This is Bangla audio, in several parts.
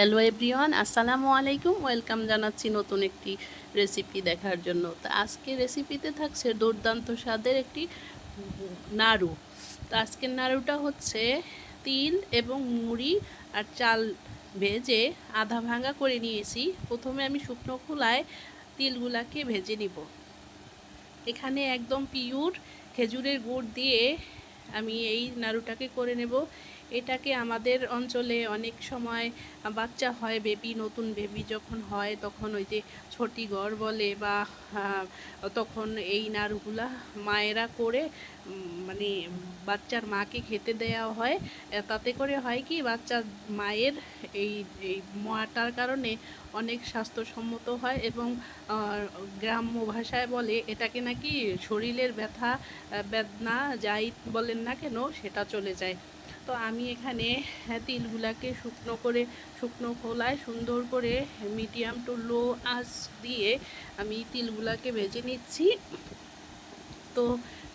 হ্যালো এভরিওয়ান, আসসালামু আলাইকুম। ওয়েলকাম জানাচ্ছি নতুন একটি রেসিপি দেখার জন্য। তো আজকে রেসিপিতে থাকছে দুর্দান্ত স্বাদের একটি নাড়ু। তো আজকের নাড়ুটা হচ্ছে তিল এবং মুড়ি আর চাল ভেজে আধা ভাঙা করে নিয়েছি। প্রথমে আমি শুকনো খোলায় তিলগুলাকে ভেজে নিব। এখানে একদম পিওর খেজুরের গুড় দিয়ে আমি এই নাড়ুটাকে করে নেব। এটাকে আমাদের অঞ্চলে অনেক সময় বাচ্চা হয় বেবি নতুন বেবি যখন হয় তখন ওই যে ছটি গড় বলে বা তখন এই নাড়ুগুলা মায়েরা করে মানে বাচ্চার মাকে খেতে দেওয়া হয়। তাতে করে হয় কি বাচ্চার মায়ের এই এই মোয়াটার কারণে অনেক স্বাস্থ্যসম্মত হয় এবং গ্রাম্য ভাষায় বলে এটাকে নাকি শরীরের ব্যথা বেদনা যাই বলেন না কেন সেটা চলে যায়। তো আমি এখানে হ্যাঁ, তিলগুলাকে শুকনো করে শুকনো খোলায় সুন্দর করে মিডিয়াম টু লো আঁচ দিয়ে আমি তিলগুলাকে ভেজে নিচ্ছি। তো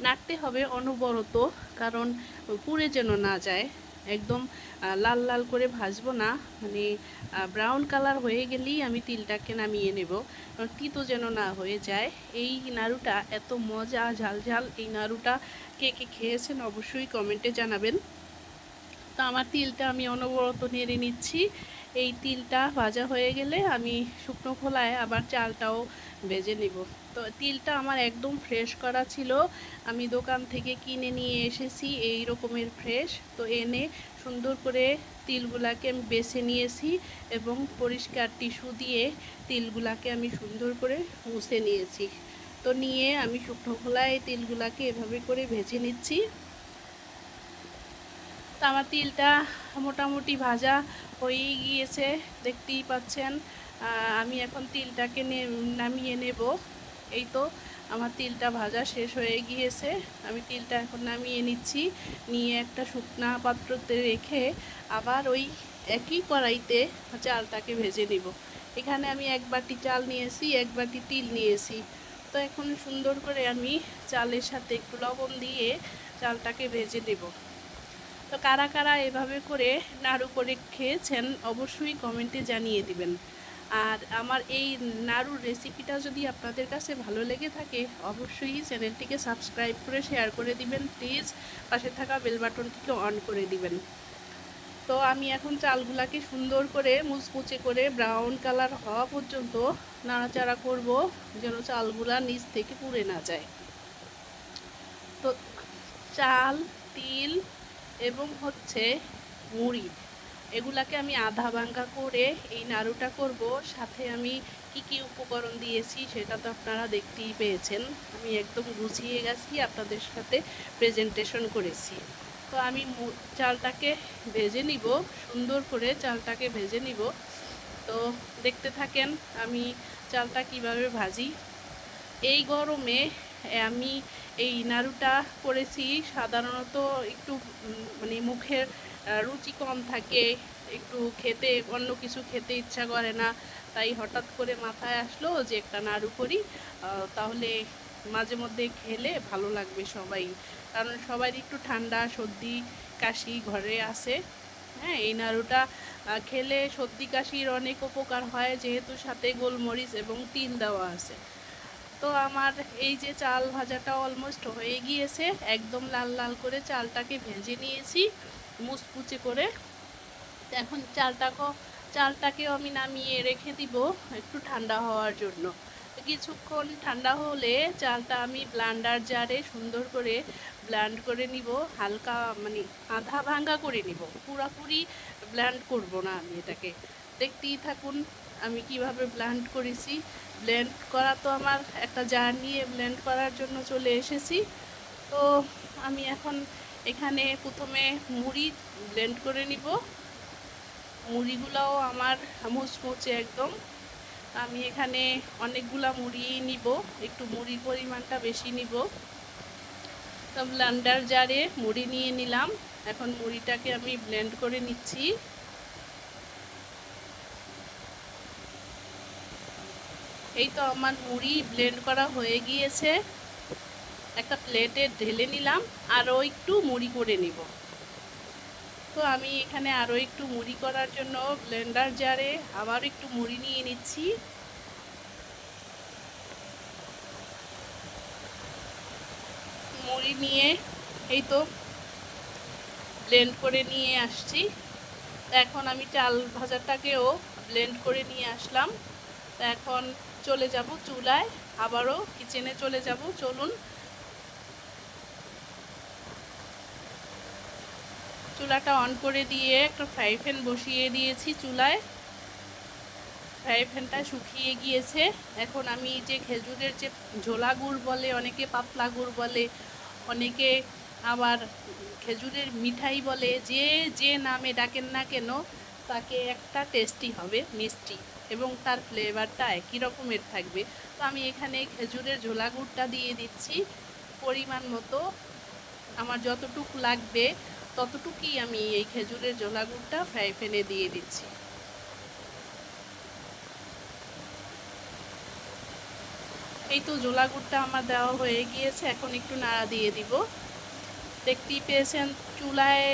নাড়তে হবে অনবরত কারণ পুড়ে যেন না যায়। একদম লাল লাল করে ভাজবো না। মানে ব্রাউন কালার হয়ে গেলেই আমি তিলটাকে নামিয়ে নেব। তিতো যেন না হয়ে যায়। এই নাড়ুটা এত মজা ঝাল ঝাল এই নাড়ুটা কে কে খেয়েছেন অবশ্যই কমেন্টে জানাবেন। তো আমার তিলটা আমি অনবরত নেড়ে নিচ্ছি। এই তিলটা ভাজা হয়ে গেলে আমি শুকনো খোলায় আবার চালটাও ভেজে নিব। তো তিলটা আমার একদম ফ্রেশ করা ছিল। আমি দোকান থেকে কিনে নিয়ে এসেছি এই রকমের ফ্রেশ তো এনে সুন্দর করে তিলগুলাকে আমি বেছে নিয়েছি এবং পরিষ্কার টিস্যু দিয়ে তিলগুলাকে আমি সুন্দর করে মুছে নিয়েছি। তো নিয়ে আমি শুকনো খোলায় তিলগুলাকে এভাবে করে ভেজে নিচ্ছি। তো আমার তিলটা মোটামুটি ভাজা হয়েই গিয়েছে, দেখতেই পাচ্ছেন। আমি এখন তিলটাকে নামিয়ে নেব। এই তো আমার তিলটা ভাজা শেষ হয়ে গিয়েছে। আমি তিলটা এখন নামিয়ে নিচ্ছি। নিয়ে একটা শুকনা পাত্রতে রেখে আবার ওই একই কড়াইতে চালটাকে ভেজে নিব। এখানে আমি এক বাটি চাল নিয়েছি, এক বাটি তিল নিয়েছি। তো এখন সুন্দর করে আমি চালের সাথে একটু লবণ দিয়ে চালটাকে ভেজে নেব। তো কারা কারা এভাবে করে নাড়ু করে খেয়েছেন, অবশ্যই কমেন্টে জানিয়ে দিবেন। আর আমার এই নাড়ুর রেসিপিটা যদি আপনাদের কাছে ভালো লেগে থাকে, অবশ্যই চ্যানেলটিকে সাবস্ক্রাইব করে শেয়ার করে দিবেন। প্লিজ পাশে থাকা বেল বাটনটিকে অন করে দিবেন। তো আমি এখন চালগুলাকে সুন্দর করে মুচমুচে করে ব্রাউন কালার হওয়া পর্যন্ত নাড়াচাড়া করব, যেন চালগুলা নিচ থেকে পুড়ে না যায়। তো চাল, তিল এবং হচ্ছে মুড়ি। এগুলাকে আমি আধা ভাঙ্গা করে এই নাড়ুটা করব। সাথে আমি কি কি উপকরণ দিয়েছি সেটা তো আপনারা দেখতেই পেয়েছেন। আমি একদম গুছিয়ে গেছি, আপনাদের সাথে প্রেজেন্টেশন করেছি। তো আমি চালটাকে ভেজে নিব, সুন্দর করে চালটাকে ভেজে নিব। তো দেখতে থাকেন, আমি চালটা কীভাবে ভাজি। এই গরমে আমি এই নাড়ুটা করেছি, সাধারণত একটু মানে মুখের রুচি কম থাকে, একটু খেতে, অন্য কিছু খেতে ইচ্ছা করে না, তাই হঠাৎ করে মাথায় আসলো যে একটা নাড়ু করি তাহলে মাঝে মধ্যে খেলে ভালো লাগবে সবাই, কারণ সবাই একটু ঠান্ডা, সর্দি, কাশি ঘরে আছে হ্যাঁ এই নাড়ুটা খেলে সর্দি, কাশির অনেক উপকার হয়, যেহেতু সাথে গোলমরিচ এবং তিল দেওয়া আছে। তো আমার এই যে চাল ভাজাটা অলমোস্ট হয়ে গিয়েছে, একদম লাল লাল করে চালটাকে ভেজে নিয়েছি মুচকুচে করে। এখন চালটাকে চালটাকেও আমি নামিয়ে রেখে দিব একটু ঠান্ডা হওয়ার জন্য। কিছুক্ষণ ঠান্ডা হলে চালটা আমি ব্লান্ডার জারে সুন্দর করে ব্লান্ড করে নিব, হালকা মানে আধা ভাঙ্গা করে নিব। পুরাপুরি ব্লান্ড করব না আমি এটাকে। দেখতেই থাকুন। আমি কীভাবে ব্ল্যান্ড করেছি। ব্ল্যান্ড করা তো আমার একটা জার নিয়ে ব্লেন্ড করার জন্য চলে এসেছি। তো আমি এখন এখানে প্রথমে মুড়ি ব্লেন্ড করে নিব। মুড়িগুলোও আমার মুচমুচে একদম। আমি এখানে অনেকগুলা মুড়ি নিব, একটু মুড়ির পরিমাণটা বেশি নিব। তো ব্লেন্ডার জারে মুড়ি নিয়ে নিলাম। এখন মুড়িটাকে আমি ব্লেন্ড করে নিচ্ছি। এই তো আমার মুড়ি ব্লেন্ড করা হয়ে গিয়েছে। একটা প্লেটে ঢেলে নিলাম আরও একটু মুড়ি করে নিব। তো আমি এখানে আরও একটু মুড়ি করার জন্য ব্লেন্ডার জারে আবার একটু মুড়ি নিয়ে নিচ্ছি। মুড়ি নিয়ে এই তো ব্লেন্ড করে নিয়ে আসছি। এখন আমি চাল ভাজাটাকেও ব্লেন্ড করে নিয়ে আসলাম। এখন চলে যাব চুলায়, আবারও কিচেনে চলে যাব, চলুন। চুলাটা অন করে দিয়ে একটা ফ্রাই প্যান বসিয়ে দিয়েছি চুলায়। ফ্রাই প্যানটা শুকিয়ে গিয়েছে। এখন আমি যে খেজুরের যে ঝোলা গুড় বলে, অনেকে পাতলা গুড় বলে, অনেকে আবার খেজুরের মিঠাই বলে, যে যে নামে ডাকেন না কেন তাকে একটা টেস্টি হবে, মিষ্টি, এবং তার ফ্লেভারটা একই রকমের থাকবে। তো আমি এখানে খেজুরের ঝোলা গুড়টা দিয়ে দিচ্ছি। পরিমাণ মতো আমার যতটুকু লাগবে, ততটুকুই আমি এই খেজুরের ঝোলা গুড়টা ফ্রাই প্যানে দিয়ে দিচ্ছি। এই তো জোলা গুড়টা আমার দেওয়া হয়ে গিয়েছে, এখন একটু নাড়া দিয়ে দিব। দেখতেই পেয়েছেন, চুলায়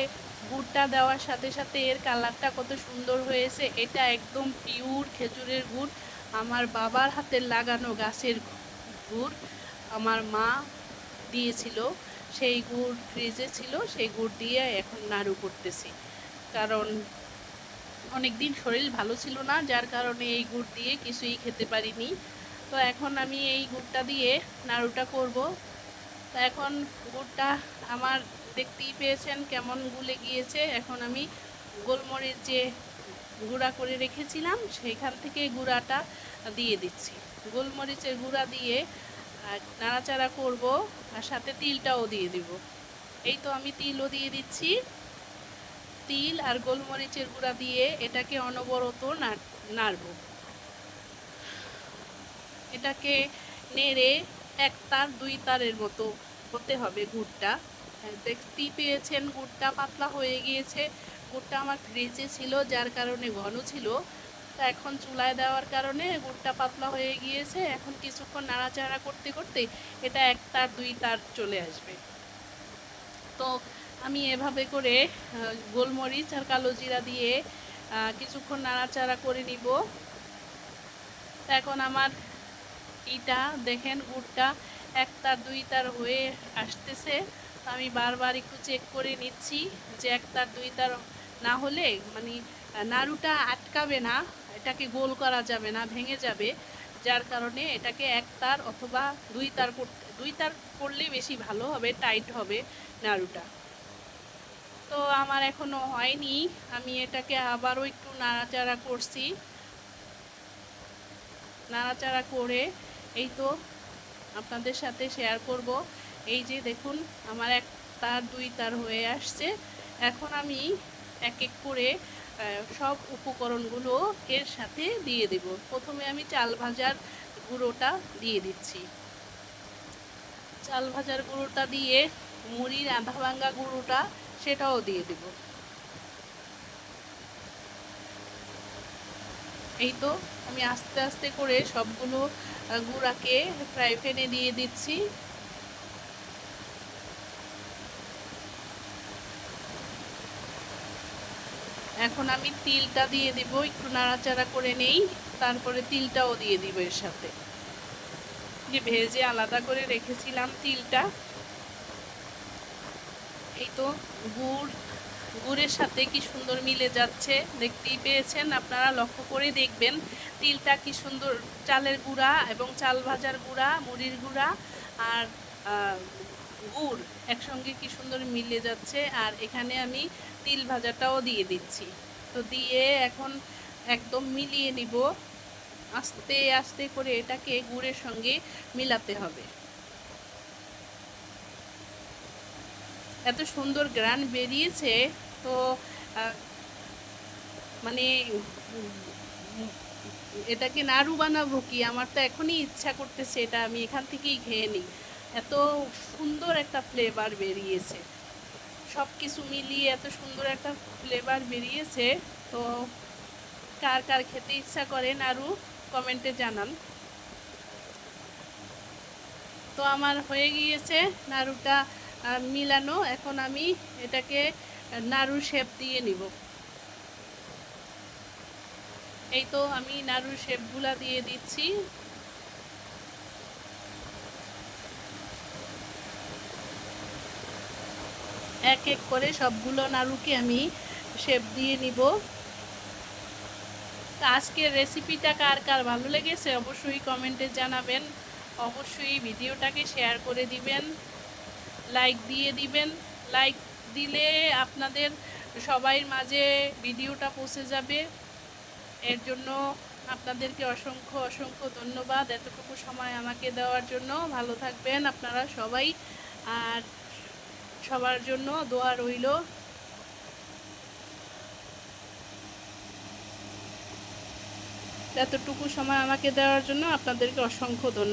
গুড়টা দেওয়ার সাথে সাথে এর কালারটা কত সুন্দর হয়েছে। এটা একদম পিওর খেজুরের গুড়। আমার বাবার হাতের লাগানো গাছের গুড় আমার মা দিয়েছিল। সেই গুড় ফ্রিজে ছিল, সেই গুড় দিয়ে এখন নাড়ু করতেছি। কারণ অনেক দিন শরীর ভালো ছিল না, যার কারণে এই গুড় দিয়ে কিছুই খেতে পারিনি। তো এখন আমি এই গুড়টা দিয়ে নাড়ুটা করব। তো এখন গুড়টা আমার দেখতেই পেয়েছেন কেমন গুলে গিয়েছে। এখন আমি গোলমরিচ যে গুঁড়া করে রেখেছিলাম, সেইখান থেকে গুঁড়াটা দিয়ে দিচ্ছি। গোলমরিচের গুঁড়া দিয়ে নাড়াচাড়া করব আর সাথে তিলটাও দিয়ে দিব। এই তো আমি তিলও দিয়ে দিচ্ছি। তিল আর গোলমরিচের গুঁড়া দিয়ে এটাকে অনবরত নাড়ব। এটাকে নেড়ে এক তার, দুই তারের মতো হতে হবে গুড়টা। দেখতেই পেয়েছেন, গুড়টা পাতলা হয়ে গিয়েছে। গুড়টা আমার ফ্রিজে ছিল, যার কারণে ঘন ছিল। তা এখন চুলায় দেওয়ার কারণে গুড়টা পাতলা হয়ে গিয়েছে। এখন কিছুক্ষণ নাড়াচাড়া করতে করতে এটা এক তার, দুই তার চলে আসবে। তো আমি এভাবে করে গোলমরিচ আর কালো জিরা দিয়ে কিছুক্ষণ নাড়াচাড়া করে নিব। এখন আমার ইটা, দেখেন গুড়টা এক তার, দুই তার হয়ে আসতেছে। আমি বারবার একটু চেক করে নিচ্ছি যে এক তার, দুই তার না হলে মানে নাড়ুটা আটকাবে না, এটাকে গোল করা যাবে না, ভেঙে যাবে। যার কারণে এটাকে এক তার অথবা দুই তার করতে, দুই তার করলে বেশি ভালো হবে টাইট হবে নাড়ুটা। তো আমার এখনও হয়নি, আমি এটাকে আবারও একটু নাড়াচাড়া করছি। নাড়াচাড়া করে এই তো আপনাদের সাথে শেয়ার করব। এই যে দেখুন, আমার এক তার, দুই তার হয়ে আসছে। এখন আমি এক এক করে সব উপকরণগুলো এর সাথে দিয়ে দেব। প্রথমে আমি চাল ভাজার গুঁড়োটা দিয়ে দিচ্ছি। চাল ভাজার গুঁড়োটা দিয়ে মুড়ির আধা ভাঙ্গা গুঁড়োটা সেটাও দিয়ে দেব। এই তো আমি আস্তে আস্তে করে সবগুলো গুঁড়াকে ফ্রাই প্যানে দিয়ে দিচ্ছি। এখন আমি তিলটা দিয়ে দিব, একটু নাড়াচাড়া করে নেই, তারপরে তিলটাও দিয়ে দিব এর সাথে। যে ভেজে আলাদা করে রেখেছিলাম তিলটা, এই তো গুড়, গুড়ের সাথে কি সুন্দর মিলে যাচ্ছে, দেখতেই পেয়েছেন আপনারা, লক্ষ্য করে দেখবেন তিলটা কি সুন্দর, চালের গুঁড়া এবং চাল ভাজার গুঁড়া, মুড়ির গুঁড়া, আর একসঙ্গে কি সুন্দর মিলে যাচ্ছে। আর এখানে আমি তিল ভাজাটাও দিয়ে দিচ্ছি। তো দিয়ে এখন একদম মিলিয়ে নিব। আস্তে আস্তে করে এটাকে গুড়ের সঙ্গে মিলাতে হবে। এত সুন্দর গ্রান বেরিয়েছে, তো মানে এটাকে নাড়ু বানাবো কি? আমার তো এখনই ইচ্ছা করতেছে এটা আমি এখান থেকেই খেয়ে নিই। এত সুন্দর একটা ফ্লেভার বেরিয়েছে। সব কিছু মিলিয়ে এত সুন্দর একটা ফ্লেভার বেরিয়েছে। তো কার কার খেতে ইচ্ছা করেন আরও কমেন্টে জানান। তো আমার হয়ে গিয়েছে নাড়ুটা মিলানো। এখন আমি এটাকে নাড়ু শেপ দিয়ে নিব। এই তো আমি নাড়ুর শেপগুলা দিয়ে দিচ্ছি। এক এক করে সবগুলো নাড়ুকে আমি শেপ দিয়ে নিব। আজকের রেসিপিটা কার কার ভালো লেগেছে অবশ্যই কমেন্টে জানাবেন। অবশ্যই ভিডিওটাকে শেয়ার করে দিবেন লাইক দিয়ে দিবেন। লাইক দিলে আপনাদের সবাইয়ের মাঝে ভিডিওটা পৌঁছে যাবে। এর জন্য আপনাদেরকে অসংখ্য অসংখ্য ধন্যবাদ এতটুকু সময় আমাকে দেওয়ার জন্য। ভালো থাকবেন আপনারা সবাই। আর সবার জন্য দোয়া রইল। এতটুকু সময় আমাকে দেওয়ার জন্য আপনাদেরকে অসংখ্য ধন্যবাদ।